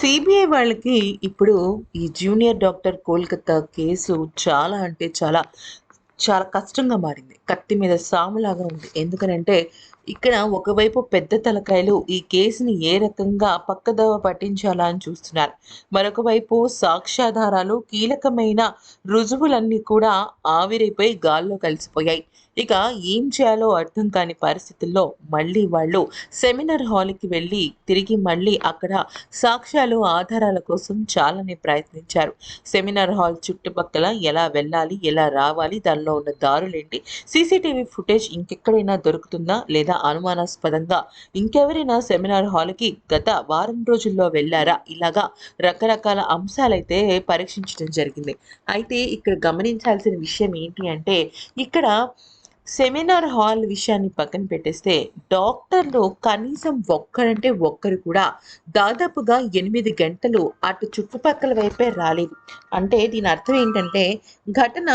CBI వాళ్ళకి ఇప్పుడు ఈ జూనియర్ డాక్టర్ కోల్కతా కేసు చాలా అంటే చాలా చాలా కష్టంగా మారింది. కత్తి మీద సాములాగా ఉంది. ఎందుకనంటే ఇక్కడ ఒకవైపు పెద్ద తలకాయలు ఈ కేసుని ఏ రకంగా పక్కదవ పట్టించాలా అని చూస్తున్నారు. మరొక వైపు సాక్ష్యాధారాలు కీలకమైన రుజువులన్నీ కూడా ఆవిరైపోయి గాల్లో కలిసిపోయాయి. ఇక ఏం చేయాలో అర్థం కాని పరిస్థితుల్లో మళ్ళీ వాళ్ళు సెమినార్ హాల్కి వెళ్ళి తిరిగి మళ్ళీ అక్కడ సాక్ష్యాలు ఆధారాల కోసం చాలానే ప్రయత్నించారు. సెమినార్ హాల్ చుట్టుపక్కల ఎలా వెళ్ళాలి ఎలా రావాలి దానిలో ఉన్న దారులేంటి? సీసీటీవీ ఫుటేజ్ ఇంకెక్కడైనా దొరుకుతుందా? లేదా అనుమానాస్పదంగా ఇంకెవరైనా సెమినార్ హాల్కి గత వారం రోజుల్లో వెళ్ళారా ఇలాగా రకరకాల అంశాలైతే పరీక్షించడం జరిగింది. అయితే ఇక్కడ గమనించాల్సిన విషయం ఏంటి అంటే ఇక్కడ సెమినార్ హాల్ విషయాన్ని పక్కన పెట్టేస్తే డాక్టర్లు కనీసం ఒక్కరంటే ఒక్కరు కూడా దాదాపుగా ఎనిమిది గంటలు అటు చుట్టుపక్కల వైపే రాలేదు. అంటే దీని అర్థం ఏంటంటే ఘటన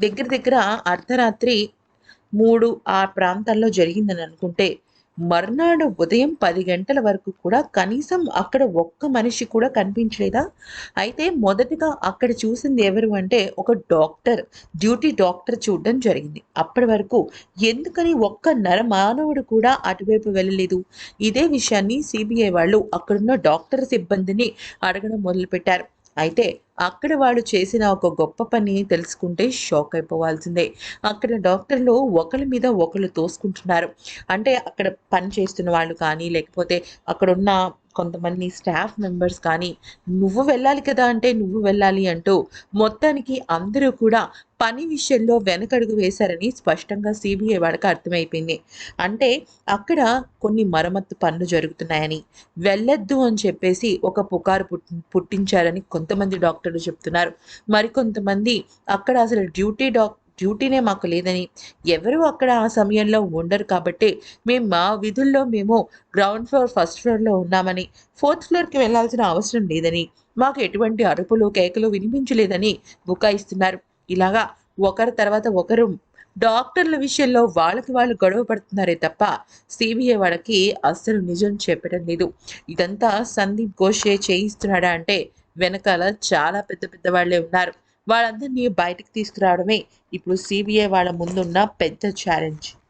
దగ్గర దగ్గర అర్ధరాత్రి మూడు ఆ ప్రాంతాల్లో జరిగిందని అనుకుంటే మర్నాడు ఉదయం పది గంటల వరకు కూడా కనీసం అక్కడ ఒక్క మనిషి కూడా కనిపించలేదా? అయితే మొదటగా అక్కడ చూసింది ఎవరు అంటే ఒక డాక్టర్ డ్యూటీ డాక్టర్ చూడడం జరిగింది. అప్పటి వరకు ఎందుకని ఒక్క నరమానవుడు కూడా అటువైపు వెళ్ళలేదు? ఇదే విషయాన్ని సిబిఐ వాళ్ళు అక్కడున్న డాక్టర్ సిబ్బందిని అడగడం మొదలుపెట్టారు. అయితే అక్కడ వాళ్ళు చేసిన ఒక గొప్ప పని తెలుసుకుంటే షాక్ అయిపోవాల్సిందే. అక్కడ డాక్టర్లు ఒకరి మీద ఒకరు తోసుకుంటున్నారు. అంటే అక్కడ పని చేస్తున్న వాళ్ళు కానీ లేకపోతే అక్కడ ఉన్న కొంతమంది స్టాఫ్ మెంబర్స్ కానీ నువ్వు వెళ్ళాలి కదా అంటే నువ్వు వెళ్ళాలి అంటూ మొత్తానికి అందరూ కూడా పని విషయంలో వెనకడుగు వేశారని స్పష్టంగా సిబిఐ వాళ్ళకి అర్థమైపోయింది. అంటే అక్కడ కొన్ని మరమ్మత్తు పనులు జరుగుతున్నాయని వెళ్ళొద్దు అని చెప్పేసి ఒక పుకారు పుట్టి పుట్టించారని కొంతమంది డాక్టర్ డాక్టర్లు చెప్తున్నారు. మరికొంతమంది అక్కడ అసలు డ్యూటీ డాక్ డ్యూటీనే మాకు లేదని. ఎవరు అక్కడ ఆ సమయంలో ఉండరు కాబట్టి మేము మా విధుల్లో మేము గ్రౌండ్ ఫ్లోర్ ఫస్ట్ ఫ్లోర్లో ఉన్నామని ఫోర్త్ ఫ్లోర్కి వెళ్ళాల్సిన అవసరం లేదని మాకు ఎటువంటి అరుపులు కేకలు వినిపించలేదని బుకాయిస్తున్నారు. ఇలాగా ఒకరి తర్వాత ఒకరు డాక్టర్ల విషయంలో వాళ్ళకి వాళ్ళు గొడవ పడుతున్నారే తప్ప సిబిఐ వాళ్ళకి అస్సలు నిజం చెప్పడం లేదు. ఇదంతా సందీప్ ఘోషే చేయిస్తున్నాడా అంటే వెనకాల చాలా పెద్ద పెద్ద వాళ్ళే ఉన్నారు. వాళ్ళందరినీ బయటకు తీసుకురావడమే ఇప్పుడు సిబిఐ వాళ్ళ ముందున్న పెద్ద ఛాలెంజ్